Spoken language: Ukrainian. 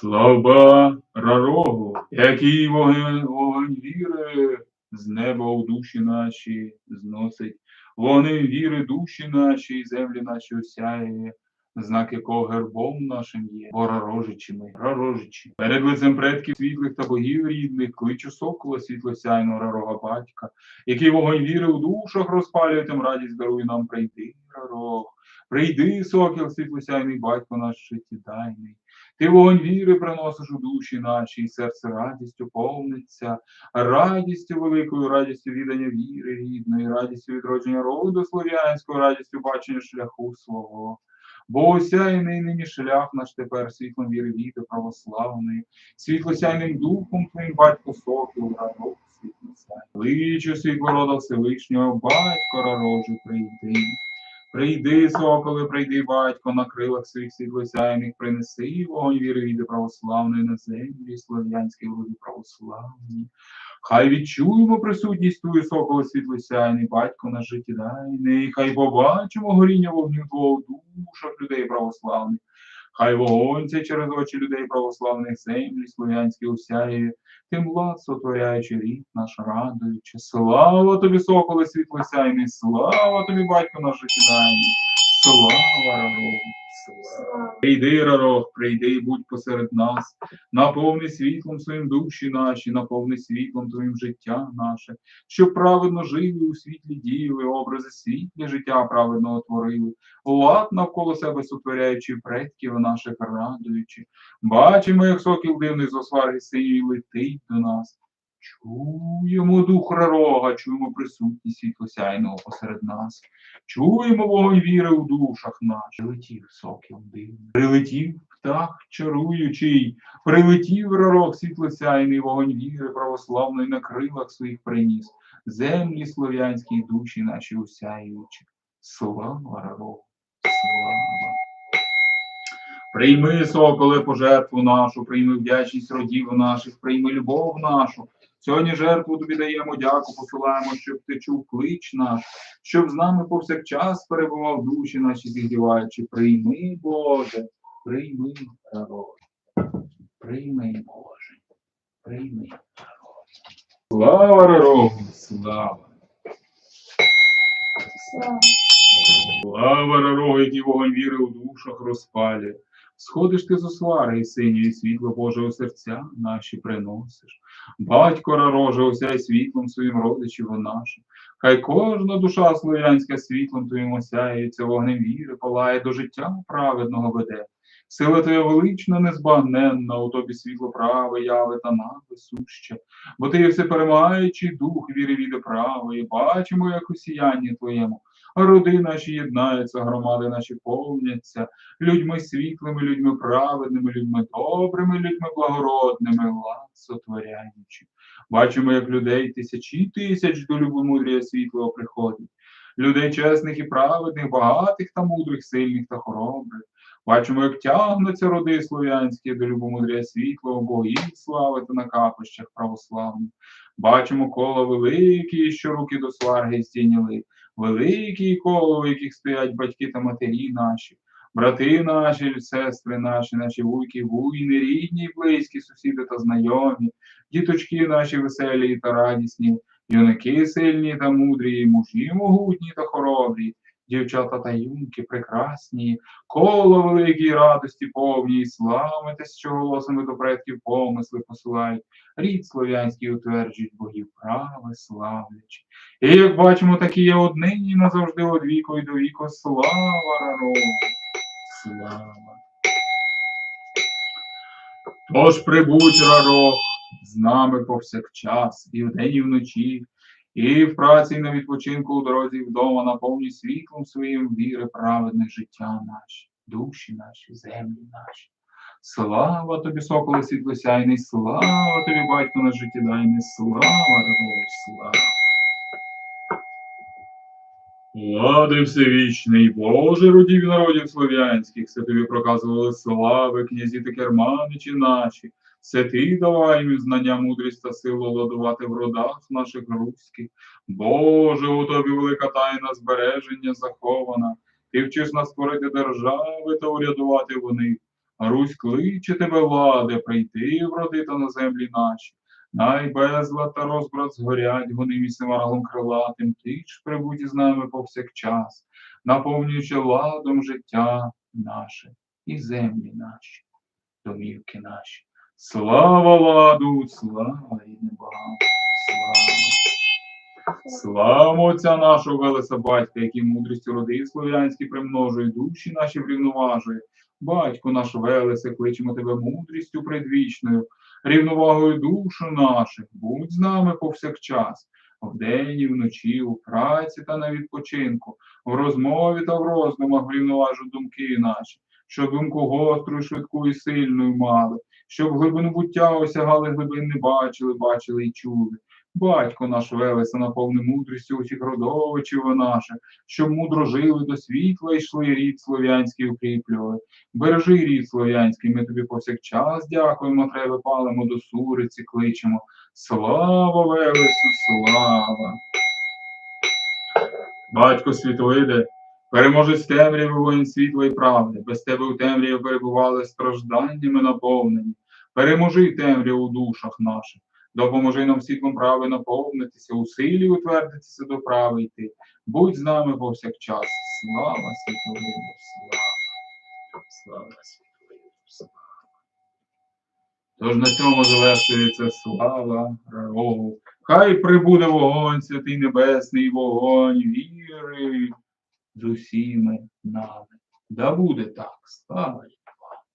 Слава рарогу, який вогонь, вогонь віри з неба у душі наші зносить, вогнем віри душі наші, і землі наші осяє, знак якого гербом нашим є, бо рарожичі ми, рарожичі. Перед лицем предків світлих та богів рідних, кличу сокола світлосяйного рарога батька, який вогонь віри у душах розпалює, тим радість даруй нам прийди, рарог. Прийди, сокіл, світлосяйний батько наш життєдайний. Ти вогонь віри приносиш у душі наші, і серце радістю повниться, радістю великою, радістю віддання віри рідної, радістю відродження роду слов'янського, радістю бачення шляху свого. Бо осяяний нині шлях наш тепер світлом віри віти православної, світлосяйним духом твоїм батько сокіл, радок світлосяй. Личу світло рода Всевишнього, батько рарожий прийди. Прийди, соколи, прийди, батько, на крилах своїх світлосяйних, принеси вогонь віри віди православної на землі, слов'янській люди православні. Хай відчуємо присутність твою, соколи світлосяйний, батько наш життєдайний, хай побачимо горіння вогню твого душах людей православних. Хай вогонь цей через очі людей православних землі, слов'янські усяє, тим влад сотворяючи рід наш радуючи. Слава тобі, соколе світлосяйний, слава тобі, батько наш кидайний, слава рарогу, Прийди, рарог, прийди і будь посеред нас, наповни світлом своїм душі наші, наповни світлом твоїм життя наше, щоб праведно жили у світлі діяли, образи світлі життя праведного творили, лад навколо себе сотворяючи предків наших радуючи. Бачимо, як сокіл дивний з осваги синій летить до нас. Чуємо дух рарога, чуємо присутність світлосяйного посеред нас. Чуємо вогонь віри у душах наших. Прилетів сокіл дивний. Прилетів птах чаруючий. Прилетів рарок світлосяйний, вогонь віри православної на крилах своїх приніс. Землі слов'янські душі наші усяючи. Слава рарогу, слава. Прийми, соколе, пожертву нашу, прийми вдячність родів наших, прийми любов нашу. Сьогодні жертву тобі даємо дяку, посилаємо, щоб ти чув клич наш, щоб з нами повсякчас перебував душі наші зігріваючи. Прийми, Боже, прийми, рарой. Прийми, Боже, прийми, рарой. Слава рарогу, слава! Слава який вогонь віри у душах розпалює. Сходиш ти з освари і синьої світло Божого серця наші приносиш. Батько рароже, осяй світлом своїм родичів нашим. Хай кожна душа слов'янська світлом твоїм осяється, вогнем віри палає, до життя праведного веде. Сила твоя велична, незбагненна, у тобі світло праве, яве та нави суще. Бо ти є всеперемагаючий дух віри віди правої, бачимо, як у сіянні твоєму. Роди наші єднаються, громади наші повняться, людьми світлими, людьми праведними, людьми добрими, людьми благородними, лад сотворяючи. Бачимо, як людей тисячі тисяч до любомудрія світлого приходить. Людей чесних і праведних, багатих та мудрих, сильних та хоробрих. Бачимо, як тягнуться роди слов'янські до любомудрія світлого, богів славити на капищах православних. Бачимо коло великі, що руки до сварги стіняли, великі коло, в яких стоять батьки та матері наші, брати наші, сестри наші, наші вуйки, вуйни, рідні, і близькі, сусіди та знайомі, діточки наші веселі та радісні, юнаки сильні та мудрі, мужі могутні та хоробрі, дівчата та юнки прекрасні, коло великій радості повній, славитесь, що голосами до предків помисли посилають, рід слов'янський утверджують богів праве славлячи. І як бачимо, такі є однині назавжди од віку і до віку. Слава рарогу! Слава! Тож прибудь рарог з нами повсякчас, і вдень, і вночі, і в праці, і на відпочинку у дорозі вдома наповні світлом своїм віри праведне життя наші, душі наші, землі наші. Слава тобі, соколе світлосяйний, слава тобі, батько наш життєдайний, слава рарогу, слава! Влади всевічний, Боже родів народів слов'янських, все тобі проказували слави, князі та керманичі наші, все ти давай їм знання, мудрість та силу ладувати в родах наших руських. Боже, у тобі велика тайна збереження захована, ти вчиш нас створити держави та урядувати вони. Русь кличе тебе, ладе, прийти вродити на землі наші. Най безлад та розбрат згорять, вони міцним варалом крилатим, ти ж прибудь із нами повсякчас, наповнюючи ладом життя наше і землі наші, домівки наші. Слава ладу, слава рідним богам, слава. Слава Отця нашого Велеса Батька, який мудрістю роди слов'янські примножує, душі наші врівноважує. Батько наш Велесе, кличемо тебе мудрістю предвічною, рівновагою душу наших, будь з нами повсякчас, вдень і вночі, у праці та на відпочинку, в розмові та в роздумах врівноважу думки наші, щоб думку гостру, швидку і сильною мали, щоб глибину буття осягали глибин не бачили, бачили і чули. Батько наш Велеса наповни мудрістю усіх родовичів наших, щоб мудро жили до світла йшли, рід слов'янський укріплювали. Бережи рід слов'янський, ми тобі повсякчас дякуємо, тебе палимо до суриці, кличемо. Слава Велесу, слава! Батько світовиде, переможець темряви воїн світла і правди, без тебе у темряві перебували стражданнями наповнені. Переможи темряву у душах наших, допоможи нам світлом прави наповнитися, у силі утвердитися до прави йти. Будь з нами повсякчас. Слава світовиду, слава! Слава світовиду, слава! Тож на цьому завершується слава Рогу. Хай прибуде вогонь, святий небесний вогонь віри з усіми нами. Да буде так, слава.